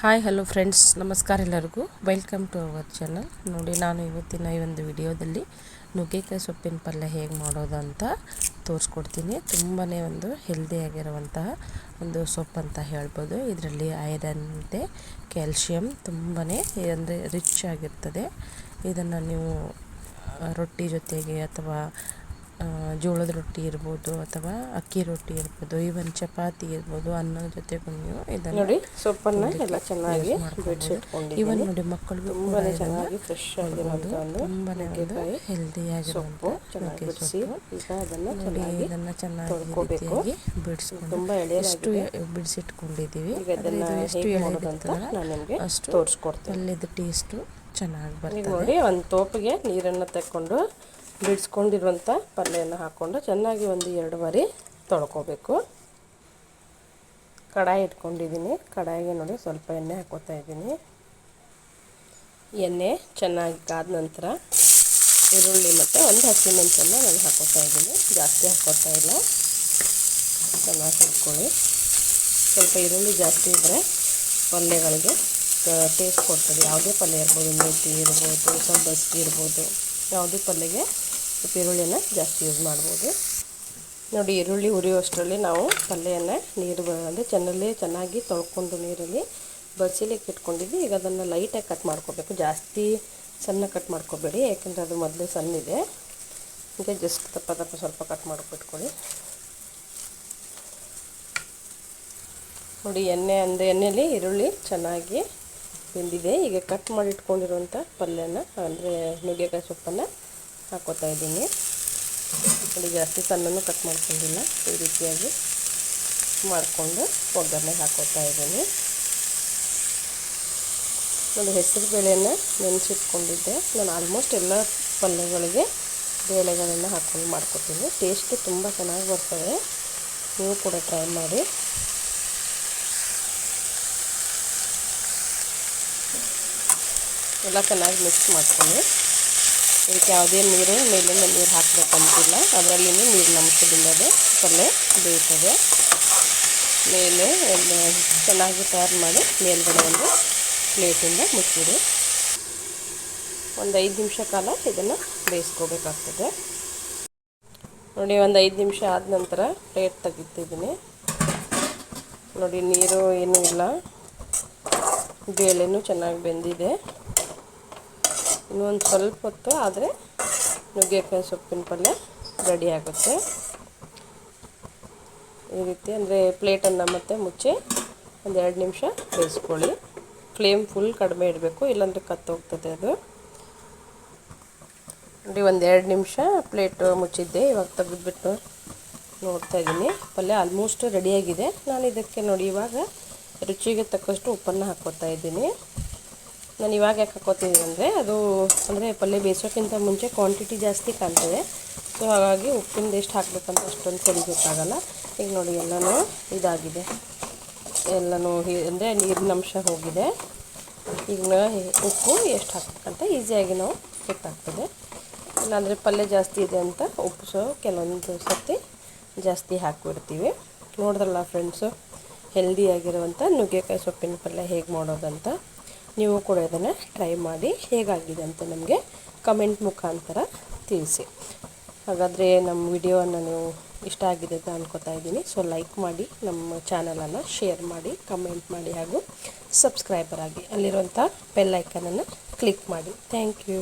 Hi hello friends ನಮಸ್ಕಾರ ಎಲ್ಲರಿಗೂ. Welcome to our channel ನೋಡಿ, ನಾನು ಇವತ್ತಿನ ಈ ಒಂದು ವಿಡಿಯೋದಲ್ಲಿ ನುಗ್ಗೆಕಾಯಿ ಸೊಪ್ಪಿನ ಪಲ್ಯ ಹೇಗೆ ಮಾಡೋದು ಅಂತ ತೋರಿಸ್ಕೊಡ್ತೀನಿ. ತುಂಬಾ ಒಂದು ಹೆಲ್ದಿಯಾಗಿರುವಂತಹ ಒಂದು ಸೊಪ್ಪು ಅಂತ ಹೇಳ್ಬೋದು. ಇದರಲ್ಲಿ ಐರನ್ ಮತ್ತು ಕ್ಯಾಲ್ಶಿಯಂ ತುಂಬಾ ಅಂದರೆ ರಿಚ್ ಆಗಿರ್ತದೆ. ಇದನ್ನು ನೀವು ರೊಟ್ಟಿ ಜೊತೆಗೆ ಅಥವಾ ಜೋಳದ ರೊಟ್ಟಿ ಇರ್ಬೋದು ಅಥವಾ ಅಕ್ಕಿ ರೊಟ್ಟಿ ಇರ್ಬೋದು ಇವನ್ ಚಪಾತಿ ಇರ್ಬೋದು ಅನ್ನದ ಜೊತೆ ನೀವು ಇದನ್ನು ನೋಡಿ ಸೊಪ್ಪನ್ನ ಎಲ್ಲ ಚೆನ್ನಾಗಿ ಈವನ್ ನೋಡಿ ಮಕ್ಕಳು ತುಂಬಾನೇ ಚೆನ್ನಾಗಿ ಫ್ರೆಶ್ ಆಗಿರೋದು ತುಂಬಾನೇ ಒಂದು ಹೆಲ್ದಿ ಸೊಪ್ಪು. ಚೆನ್ನಾಗಿ ಬಿಡಿಸಿ ಈಗ ಅದನ್ನ ಚೆನ್ನಾಗಿ ಇದನ್ನ ಚೆನ್ನಾಗಿ ಬಿಡಿಸ್ಕೊಂಡು ತುಂಬಾ ಎಷ್ಟು ಬಿಡಿಸಿಟ್ಕೊಂಡಿದ್ದೀವಿ. ಎಷ್ಟು ಹೇಗೆ ಎಳೆ ಮಾಡೋದು ನಾನು ನಿಮಗೆ ಅಷ್ಟು ತೋರಿಸ್ಕೊಡ್ತೀನಿ. ಅಲ್ಲಿದ್ದು ಟೇಸ್ಟು ಚೆನ್ನಾಗಿ ಬರ್ತದೆ. ನೋಡಿ ಒಂದು ತೋಪಿಗೆ ನೀರನ್ನು ತಕ್ಕೊಂಡು ಬಿಡಿಸ್ಕೊಂಡಿರುವಂಥ ಪಲ್ಯನ ಹಾಕ್ಕೊಂಡು ಚೆನ್ನಾಗಿ ಒಂದು ಎರಡು ಬಾರಿ ತೊಳ್ಕೊಬೇಕು. ಕಡಾಯಿ ಇಟ್ಕೊಂಡಿದ್ದೀನಿ. ಕಡಾಯಿಗೆ ನೋಡಿ ಸ್ವಲ್ಪ ಎಣ್ಣೆ ಹಾಕೋತಾ ಇದ್ದೀನಿ. ಎಣ್ಣೆ ಚೆನ್ನಾಗಿ ಕಾದ ನಂತರ ಈರುಳ್ಳಿ ಮತ್ತು ಒಂದು ಹಸಿಮೆಣಸನ್ನು ನಾನು ಹಾಕೋತಾ ಇದ್ದೀನಿ. ಜಾಸ್ತಿ ಹಾಕೋತಾ ಇಲ್ಲ. ಚೆನ್ನಾಗಿ ಹುಡ್ಕೊಳ್ಳಿ ಸ್ವಲ್ಪ ಈರುಳ್ಳಿ ಜಾಸ್ತಿ ಇದ್ದರೆ ಪಲ್ಯಗಳಿಗೆ ಟೇಸ್ಟ್ ಕೊಡ್ತದೆ. ಯಾವುದೇ ಪಲ್ಯ ಇರ್ಬೋದು ಮೆಥಿ ಇರ್ಬೋದು ಸಬ್ಬಸ್ಗಿ ಇರ್ಬೋದು, ಯಾವುದೇ ಪಲ್ಯಗೆ ಸ್ವಲ್ಪ ಈರುಳ್ಳಿಯನ್ನು ಜಾಸ್ತಿ ಯೂಸ್ ಮಾಡ್ಬೋದು. ನೋಡಿ, ಈರುಳ್ಳಿ ಉರಿಯುವಷ್ಟರಲ್ಲಿ ನಾವು ಪಲ್ಯನ ನೀರು ಅಂದರೆ ಚೆನ್ನಲ್ಲಿ ಚೆನ್ನಾಗಿ ತೊಳ್ಕೊಂಡು ನೀರಲ್ಲಿ ಬಸಿಲಿಕ್ಕೆ ಇಟ್ಕೊಂಡಿದ್ವಿ. ಈಗ ಅದನ್ನು ಲೈಟಾಗಿ ಕಟ್ ಮಾಡ್ಕೋಬೇಕು. ಜಾಸ್ತಿ ಸಣ್ಣ ಕಟ್ ಮಾಡ್ಕೋಬೇಡಿ. ಯಾಕೆಂದರೆ ಅದು ಮೊದಲೇ ಸಣ್ಣಿದೆ. ಹೀಗೆ ಜಸ್ಟ್ ತಪ್ಪ ತಪ್ಪ ಸ್ವಲ್ಪ ಕಟ್ ಮಾಡ್ಕೊಟ್ಕೊಳ್ಳಿ. ನೋಡಿ, ಎಣ್ಣೆ ಅಂದರೆ ಎಣ್ಣೆಯಲ್ಲಿ ಈರುಳ್ಳಿ ಚೆನ್ನಾಗಿ ಬೆಂದಿದೆ. ಈಗ ಕಟ್ ಮಾಡಿಟ್ಕೊಂಡಿರುವಂಥ ಪಲ್ಯನ ಅಂದರೆ ನುಗ್ಗೆಕಾಯಿ ಸೊಪ್ಪನ್ನು ಹಾಕೋತಾ ಇದ್ದೀನಿ ಇಲ್ಲಿ ಜಾಸ್ತಿ ಸಣ್ಣನೂ ಕಟ್ ಮಾಡ್ಕೊಂಡಿಲ್ಲ. ಈ ರೀತಿಯಾಗಿ ಮಾಡಿಕೊಂಡು ಒಗ್ಗರಣೆ ಹಾಕೋತಾ ಇದ್ದೀನಿ ನಾನು ಹೆಸರು ಬೇಳೆಯನ್ನು ನೆನೆಸಿಟ್ಕೊಂಡಿದ್ದೆ. ನಾನು ಆಲ್ಮೋಸ್ಟ್ ಎಲ್ಲ ಪಲ್ಯಗಳಿಗೆ ಬೇಳೆಗಳನ್ನು ಹಾಕ್ಕೊಂಡು ಮಾಡ್ಕೊತೀನಿ. ಟೇಸ್ಟು ತುಂಬ ಚೆನ್ನಾಗಿ ಬರ್ತದೆ. ನೀವು ಕೂಡ ಟ್ರೈ ಮಾಡಿ. ಎಲ್ಲ ಚೆನ್ನಾಗಿ ಮಿಕ್ಸ್ ಮಾಡ್ತೀನಿ ಇದಕ್ಕೆ ಯಾವುದೇ ನೀರು ಮೇಲಿಂದ ನೀರು ಹಾಕಬೇಕಂತಿಲ್ಲ ಅದರಲ್ಲಿ ನೀರಿನ ಅಂಶದಿಂದಲೇ ಪಲ್ಯ ಬೇಯ್ತದೆ ಮೇಲೆ ಚೆನ್ನಾಗಿ ತಯಾರು ಮಾಡಿ ಮೇಲ್ಗಡೆ ಒಂದು ಪ್ಲೇಟಿಂದ ಮುಚ್ಚಿಡಿ. ಒಂದು ಐದು ನಿಮಿಷ ಕಾಲ ಇದನ್ನು ಬೇಯಿಸ್ಕೋಬೇಕಾಗ್ತದೆ. ನೋಡಿ, ಒಂದು ಐದು ನಿಮಿಷ ಆದ ನಂತರ ಪ್ಲೇಟ್ ತೆಗಿತಿದ್ದೀನಿ ನೋಡಿ, ನೀರು ಏನೂ ಇಲ್ಲ. ಬೇಳೆನೂ ಚೆನ್ನಾಗಿ ಬೆಂದಿದೆ. ಇನ್ನೊಂದು ಸ್ವಲ್ಪ ಹೊತ್ತು ಆದರೆ ನುಗ್ಗೆಕಾಯಿ ಸೊಪ್ಪಿನ ಪಲ್ಯ ರೆಡಿ ಆಗುತ್ತೆ. ಈ ರೀತಿ ಅಂದರೆ ಪ್ಲೇಟನ್ನು ಮತ್ತೆ ಮುಚ್ಚಿ ಒಂದು ಎರಡು ನಿಮಿಷ ಬೇಯಿಸ್ಕೊಳ್ಳಿ. ಫ್ಲೇಮ್ ಫುಲ್ ಕಡಿಮೆ ಇಡಬೇಕು, ಇಲ್ಲಾಂದರೆ ಕತ್ತೋಗ್ತದೆ ಅದು. ನೋಡಿ, ಒಂದು ಎರಡು ನಿಮಿಷ ಪ್ಲೇಟ್ ಮುಚ್ಚಿದ್ದೆ, ಇವಾಗ ತೆಗೆದುಬಿಟ್ಟು ನೋಡ್ತಾ ಇದ್ದೀನಿ. ಪಲ್ಯ ಆಲ್ಮೋಸ್ಟ್ ರೆಡಿಯಾಗಿದೆ ನಾನು ಇದಕ್ಕೆ ನೋಡಿ, ಇವಾಗ ರುಚಿಗೆ ತಕ್ಕಷ್ಟು ಉಪ್ಪನ್ನು ಹಾಕೋತಾ ಇದ್ದೀನಿ. ನಾನು ಇವಾಗ ಯಾಕೆ ಹಾಕೋತೀನಿ ಅಂದರೆ, ಅದು ಅಂದರೆ ಪಲ್ಯ ಬೇಯಿಸೋಕ್ಕಿಂತ ಮುಂಚೆ ಕ್ವಾಂಟಿಟಿ ಜಾಸ್ತಿ ಕಾಣ್ತದೆ. ಸೊ ಹಾಗಾಗಿ ಉಪ್ಪಿಂದ ಎಷ್ಟು ಹಾಕಬೇಕಂತ ಅಷ್ಟೊಂದು ಕಡಿಬೇಕಾಗಲ್ಲ ಈಗ ನೋಡಿ, ಎಲ್ಲನೂ ಇದಾಗಿದೆ. ಎಲ್ಲನೂ ಅಂದರೆ ನೀರಿನ ಅಂಶ ಹೋಗಿದೆ. ಈಗ ಉಪ್ಪು ಎಷ್ಟು ಹಾಕಬೇಕಂತ ಈಸಿಯಾಗಿ ನಾವು ಗೊತ್ತಾಗ್ತದೆ ಇಲ್ಲಾಂದರೆ ಪಲ್ಯ ಜಾಸ್ತಿ ಇದೆ ಅಂತ ಉಪ್ಪು ಸೊ ಕೆಲವೊಂದು ಸರ್ತಿ ಜಾಸ್ತಿ ಹಾಕಿಬಿಡ್ತೀವಿ. ನೋಡಿದ್ರಲ್ಲ ಫ್ರೆಂಡ್ಸು ಹೆಲ್ದಿಯಾಗಿರುವಂಥ ನುಗ್ಗೆಕಾಯಿ ಸೊಪ್ಪಿನ ಪಲ್ಯ ಹೇಗೆ ಮಾಡೋದಂತ. ನೀವು ಕೂಡ ಇದನ್ನು ಟ್ರೈ ಮಾಡಿ ಹೇಗಾಗಿದೆ ಅಂತ ನಮಗೆ ಕಮೆಂಟ್ ಮುಖಾಂತರ ತಿಳಿಸಿ. ಹಾಗಾದರೆ ನಮ್ಮ ವಿಡಿಯೋವನ್ನು ನೀವು ಇಷ್ಟ ಆಗಿದೆ ಅಂತ ಅನ್ಕೋತಾ ಇದ್ದೀನಿ. ಸೊ ಲೈಕ್ ಮಾಡಿ, ನಮ್ಮ ಚಾನಲನ್ನು ಶೇರ್ ಮಾಡಿ ಕಮೆಂಟ್ ಮಾಡಿ ಹಾಗೂ ಸಬ್ಸ್ಕ್ರೈಬರ್ ಆಗಿ ಅಲ್ಲಿರುವಂಥ ಬೆಲ್ಲೈಕನನ್ನು ಕ್ಲಿಕ್ ಮಾಡಿ. Thank you